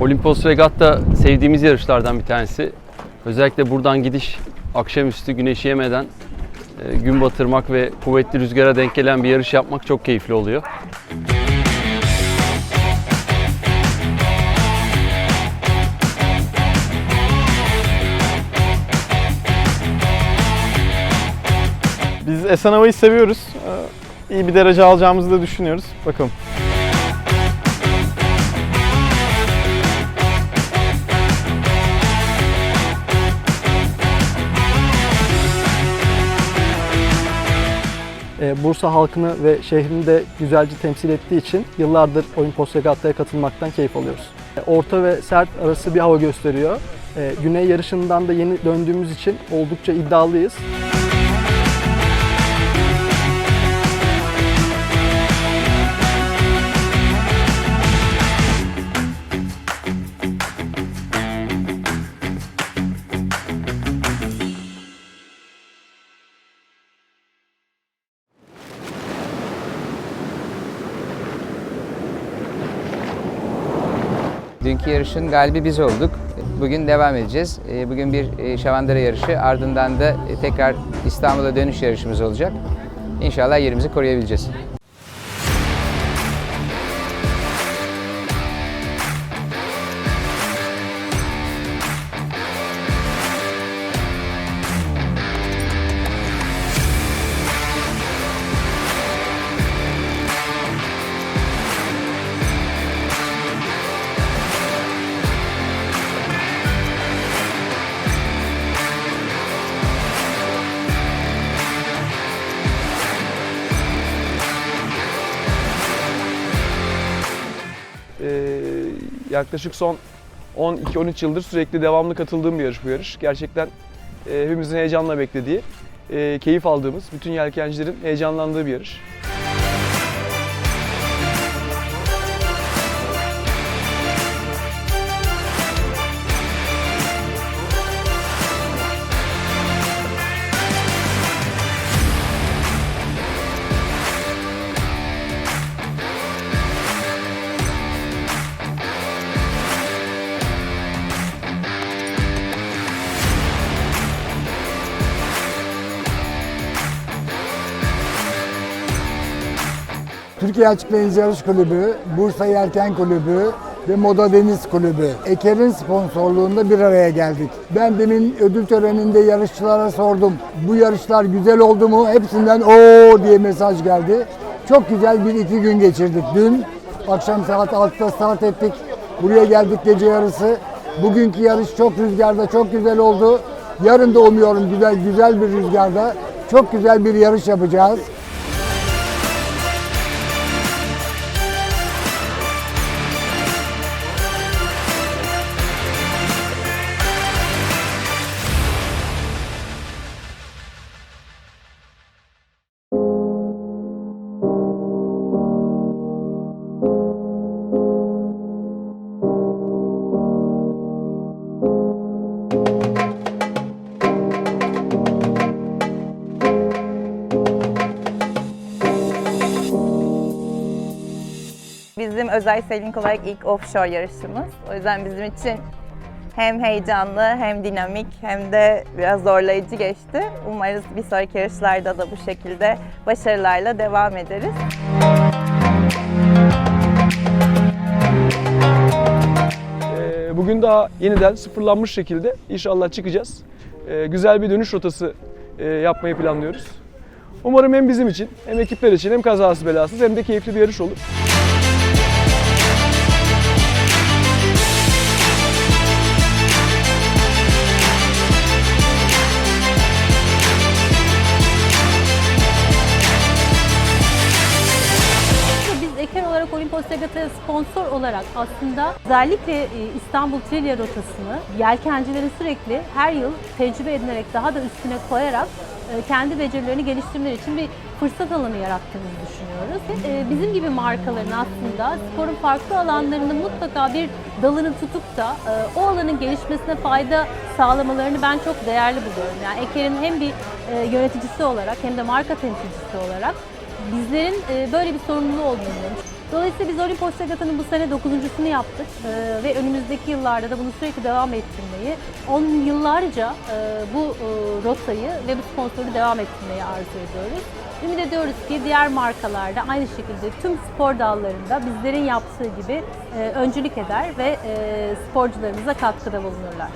Olimpos Regatta sevdiğimiz yarışlardan bir tanesi. Özellikle buradan gidiş akşamüstü güneşi yemeden e, gün batırmak ve kuvvetli rüzgara denk gelen bir yarış yapmak çok keyifli oluyor. Biz Esen Hava'yı seviyoruz. Ee, İyi bir derece alacağımızı da düşünüyoruz. Bakalım. Bursa halkını ve şehrini de güzelce temsil ettiği için yıllardır Olimpos Regatta'ya katılmaktan keyif alıyoruz. Ee, Orta ve sert arası bir hava gösteriyor. Ee, Güney yarışından da yeni döndüğümüz için oldukça iddialıyız. Dünkü yarışın galibi biz olduk. Bugün devam edeceğiz. Ee, Bugün bir e, şavandıra yarışı, ardından da e, tekrar İstanbul'a dönüş yarışımız olacak. İnşallah yerimizi koruyabileceğiz. Yaklaşık son 12-13 yıldır sürekli devamlı katıldığım bir yarış bu yarış. Gerçekten e, hepimizin heyecanla beklediği, e, keyif aldığımız, bütün yelkencilerin heyecanlandığı bir yarış. Türkiye Açık Deniz Yarış Kulübü, Bursa Yelken Kulübü ve Moda Deniz Kulübü. Eker'in sponsorluğunda bir araya geldik. Ben demin ödül töreninde yarışçılara sordum. Bu yarışlar güzel oldu mu? Hepsinden o diye mesaj geldi. Çok güzel bir iki gün geçirdik. Dün akşam saat 6'da start ettik. Buraya geldik gece yarısı. Bugünkü yarış çok rüzgarda, çok güzel oldu. Yarın da umuyorum güzel güzel bir rüzgarda çok güzel bir yarış yapacağız. Bizim özel sailing olarak ilk offshore yarışımız. O yüzden bizim için hem heyecanlı hem dinamik hem de biraz zorlayıcı geçti. Umarız bir sonraki yarışlarda da bu şekilde başarılarla devam ederiz. Ee, bugün daha yeniden sıfırlanmış şekilde inşallah çıkacağız. Ee, güzel bir dönüş rotası e, yapmayı planlıyoruz. Umarım hem bizim için hem ekipler için hem kazasız belasız hem de keyifli bir yarış olur. Eker olarak Olimpos Regatta'ya sponsor olarak aslında özellikle e, İstanbul Trilya rotasını yelkencilerin sürekli her yıl tecrübe edinerek daha da üstüne koyarak e, kendi becerilerini geliştirmeleri için bir fırsat alanı yarattığımızı düşünüyoruz. E, Bizim gibi markaların aslında sporun farklı alanlarını mutlaka bir dalını tutup da o alanın gelişmesine fayda sağlamalarını ben çok değerli buluyorum. Yani Eker'in hem bir yöneticisi olarak hem de marka temsilcisi olarak bizlerin e, böyle bir sorumluluğu olduğunu Dolayısıyla biz Olimpos Regatta'nın bu sene dokuzuncusunu yaptık Ee, ve önümüzdeki yıllarda da bunu sürekli devam ettirmeyi, on yıllarca e, bu e, rotayı ve bu sponsoru devam ettirmeyi arzu ediyoruz. Ümit ediyoruz ki diğer markalarda aynı şekilde tüm spor dallarında bizlerin yaptığı gibi e, öncülük eder ve e, sporcularımıza katkıda bulunurlar.